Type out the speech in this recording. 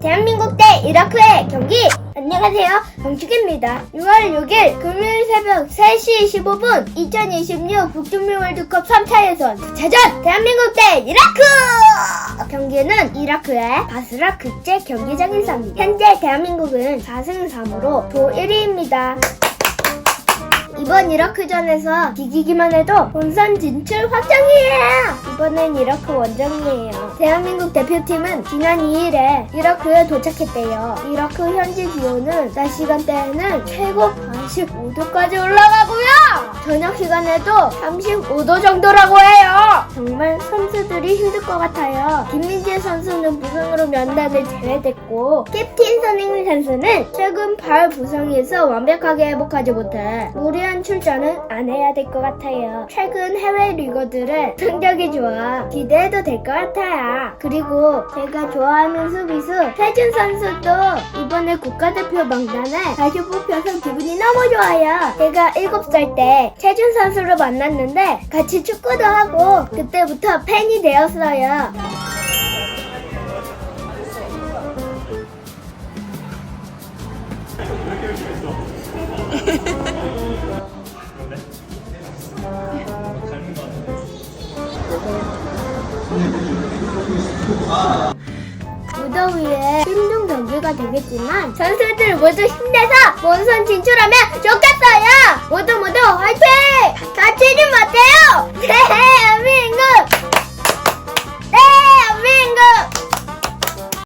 대한민국 대 이라크의 경기! 안녕하세요. 정축입니다. 6월 6일 금요일 새벽 3시 15분 2026 북중미 월드컵 3차 예선 2차전 대한민국 대 이라크! 경기는 이라크의 바스라 국제 경기장에서입니다. 현재 대한민국은 4승 3무로 도 1위입니다. 이번 이라크전에서 이기기만 해도 본선 진출 확정이에요. 이번엔 이라크 원정이에요. 대한민국 대표팀은 지난 2일에 이라크에 도착했대요. 이라크 현지 기온은 낮 시간대에는 최고 45도까지 올라가고요. 저녁 시간에도 35도 정도라고 해요. 정말 선수들이 힘들 것 같아요. 김민재 선수는 부상으로 면단을 제외됐고 캡틴 선행민 선수는 최근 발 부상에서 완벽하게 회복하지 못해 무리한 출전은 안 해야 될 것 같아요. 최근 해외 리거들의 성적이 좋아 기대해도 될 것 같아요. 그리고 제가 좋아하는 수비수 태준 선수도 이번에 국가대표 명단에 다시 뽑혀서 기분이 너무 좋아요. 제가 7살 때 태준 선수를 만났는데 같이 축구도 하고 그때 부터 팬이 되었어요. 무더위에 힘든 경기가 되겠지만 선수들 모두 힘내서 본선 진출하면 좋겠어요. 모두 모두 화이팅! 다치지 마세요. 네.